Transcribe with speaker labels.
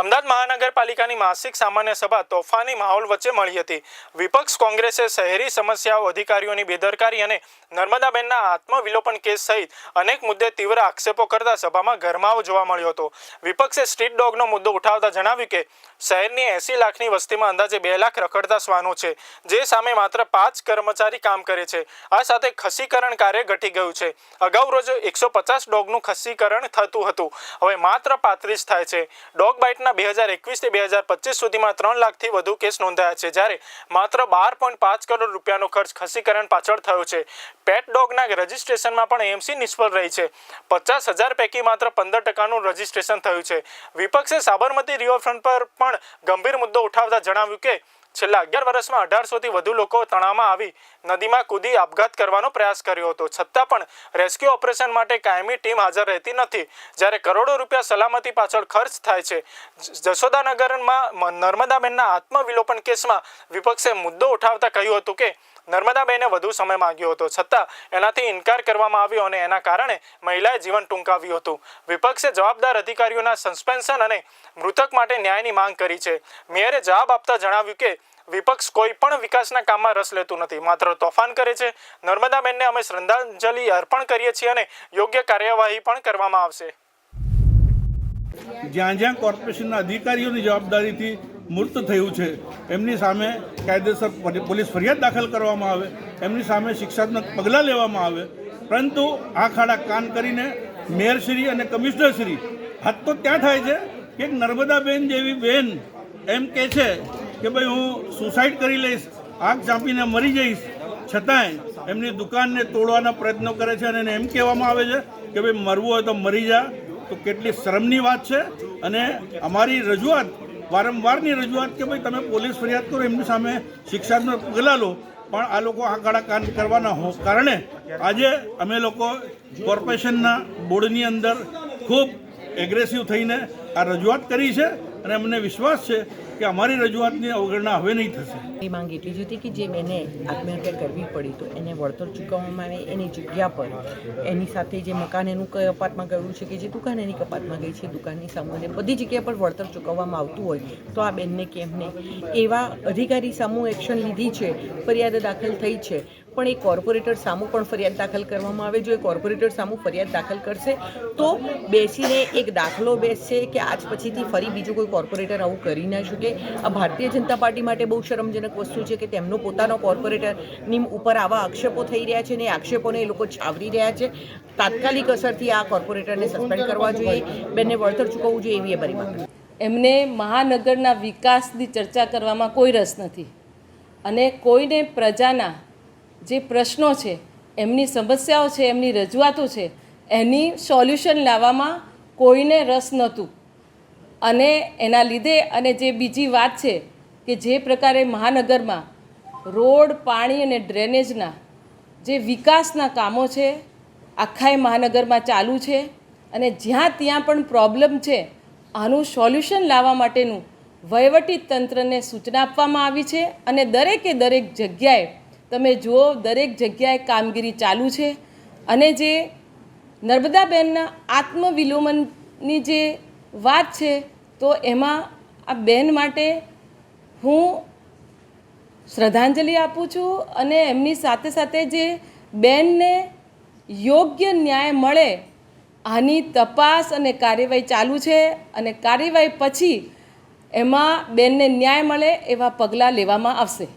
Speaker 1: અમદાવાદ મહાનગરપાલિકાની માસિક સામાન્ય સભા તોફાની માહોલ વચ્ચે મળી હતી. વિપક્ષ કોંગ્રેસે શહેરી સમસ્યાઓ અધિકારીઓની બેદરકારી અને નર્મદાબેનના આત્મવિલોપન કેસ સહિત અનેક મુદ્દે તીવ્ર આક્ષેપો કરતા સભામાં ગરમાવો જોવા મળ્યો હતો. વિપક્ષે સ્ટ્રીટ ડોગનો મુદ્દો ઉઠાવતા જણાવ્યું કે, શહેરની એસી લાખની વસ્તીમાં અંદાજે બે લાખ રખડતા શ્વાનો છે, જે સામે માત્ર પાંચ કર્મચારી કામ કરે છે. આ સાથે ખસીકરણ કાર્ય ઘટી ગયું છે. અગાઉ રોજ એકસો પચાસ ડોગનું ખસીકરણ થતું હતું. હવે માત્ર પાંત્રીસ થાય છે. ડોગ બાઇટના બે હજાર એકવીસથી બે હજાર પચીસ સુધીમાં ત્રણ લાખથી વધુ કેસ નોંધાયા છે. જ્યારે માત્ર બાર પોઈન્ટ પાંચ કરોડ રૂપિયાનો ખર્ચ ખસીકરણ પાછળ થયો છે. પેટ ડોગના રજિસ્ટ્રેશનમાં પણ એમસી નિષ્ફળ રહી છે. પચાસ હજાર પૈકી માત્ર પંદર ટકાનું રજિસ્ટ્રેશન થયું છે. વિપક્ષે સાબરમતી રિવરફ્રન્ટ પર પણ ગંભીર મુદ્દો ઉઠાવતા જણાવ્યું કે છેલ્લા અગિયાર વર્ષમાં અઢારસોથી વધુ લોકો તણાવમાં આવી નદીમાં કૂદી આપઘાત કરવાનો પ્રયાસ કર્યો હતો. છતાં પણ રેસ્ક્યુ ઓપરેશન માટે કાયમી ટીમ હાજર રહેતી નથી. જ્યારે કરોડો રૂપિયા સલામતી પાછળ ખર્ચ થાય છે. જશોદાનગરમાં નર્મદાબેનના આત્મવિલોપન કેસમાં વિપક્ષે મુદ્દો ઉઠાવતા કહ્યું હતું કે નર્મદાબેને વધુ સમય માંગ્યો હતો. છતાં એનાથી ઇનકાર કરવામાં આવ્યો અને એના કારણે મહિલાએ જીવન ટૂંકાવ્યું હતું. વિપક્ષે જવાબદાર અધિકારીઓના સસ્પેન્શન અને મૃતક માટે ન્યાયની માંગ કરી છે. મેયરે જવાબ આપતા જણાવ્યું કે, વિપક્ષ કોઈ પણ વિકાસના કામમાં રસ લેતું નથી. માત્ર તોફાન કરે છે. નર્મદાબેનને અમે શ્રદ્ધાંજલિ અર્પણ કરીએ છીએ અને યોગ્ય કાર્યવાહી પણ કરવામાં આવશે.
Speaker 2: જ્યાં જ્યાં કોર્પોરેશનના અધિકારીઓની જવાબદારીથી મૂર્ત થયું છે. એમની સામે કાયદેસર પોલીસ ફરિયાદ દાખલ કરવામાં આવે. એમની સામે શિક્ષાત્મક પગલાં લેવામાં આવે. પરંતુ આ ખાડા કાન કરીને મેયરશ્રી અને કમિશનરશ્રી હાથ તો ત્યાં થાય છે કે નર્મદાબેન જેવી બેન એમ કહે છે કે ભાઈ હું સુસાઇડ કરી લઈશ, આગ ચાંપીને મરી જઈશ. છતાંય એમની દુકાનને તોડવાના પ્રયત્નો કરે છે અને એમ કહેવામાં આવે છે કે ભાઈ મરવું હોય તો મરી જા. તો કેટલી શરમની વાત છે અને અમારી રજૂઆત વારંવારની રજૂઆત કે ભાઈ તમે પોલીસ ફરિયાદ કરો, એમની સામે શિક્ષાત્મક પગલાં લો. પણ આ લોકો આ કાળા કાન કરવાના હો કારણે આજે અમે લોકો કોર્પોરેશનના બોર્ડની અંદર ખૂબ એગ્રેસિવ થઈને આ રજૂઆત કરી છે અને અમને વિશ્વાસ છે કે અમારી રજૂઆતની અવગણના હવે નહીં થશે.
Speaker 3: એ માંગ એટલી જ હતી કે જે એને આત્મહત્યા કરવી પડી તો એને વળતર ચૂકવવામાં આવે એની જગ્યા પર. એની સાથે જે મકાન એનું કપાતમાં ગયું છે કે જે દુકાન એની કપાતમાં ગઈ છે, દુકાનની સામે બધી જગ્યા પર વળતર ચૂકવવામાં આવતું હોય તો આ બેનને કેમ નહીં એવા અધિકારી સામું એક્શન લીધી છે, ફરિયાદ દાખલ થઈ છે. પણ એ કોર્પોરેટર સામું પણ ફરિયાદ દાખલ કરવામાં આવે. જો એ કોર્પોરેટર સામું ફરિયાદ દાખલ કરશે, તો બેસીને એક દાખલો બેસશે કે આજ પછીથી ફરી બીજું કોઈ કોર્પોરેટર આવું કરી ના શકે. આ ભારતીય જનતા પાર્ટી માટે બહુ શરમજનક વસ્તુ છે કે તેમનો પોતાનો કોર્પોરેટરની ઉપર આવા આક્ષેપો થઈ રહ્યા છે ને એ આક્ષેપોને એ લોકો છાવરી રહ્યા છે. તાત્કાલિક અસરથી આ કોર્પોરેટરને સસ્પેન્ડ કરવા જોઈએ. બેનને વળતર ચૂકવવું જોઈએ એવી અમારી માંગ
Speaker 4: એમને મહાનગરના વિકાસની ચર્ચા કરવામાં કોઈ રસ નથી. અને કોઈને પ્રજાના જે પ્રશ્નો છે, એમની સમસ્યાઓ છે, એમની રજૂઆતો છે, એની સોલ્યુશન લાવવામાં કોઈને રસ નહોતું. અને એના લીધે અને જે બીજી વાત છે કે જે પ્રકારે મહાનગરમાં રોડ, પાણી અને ડ્રેનેજના જે વિકાસના કામો છે, આખાય મહાનગરમાં ચાલુ છે અને જ્યાં ત્યાં પણ પ્રોબ્લેમ છે, આનું સોલ્યુશન લાવવા માટેનું વહીવટી તંત્રને સૂચના આપવામાં આવી છે અને દરેકે દરેક જગ્યાએ તમે જુઓ, દરેક જગ્યાએ કામગીરી ચાલુ છે અને જે નર્મદાબેનના આત્મવિલોમનની જે વાત છે, તો એમાં આ બેન માટે હું શ્રદ્ધાંજલિ આપું છું અને એમની સાથે સાથે જે બેનને યોગ્ય ન્યાય મળે, આની તપાસ અને કાર્યવાહી ચાલુ છે અને કાર્યવાહી પછી એમાં બેનને ન્યાય મળે એવા પગલાં લેવામાં આવશે.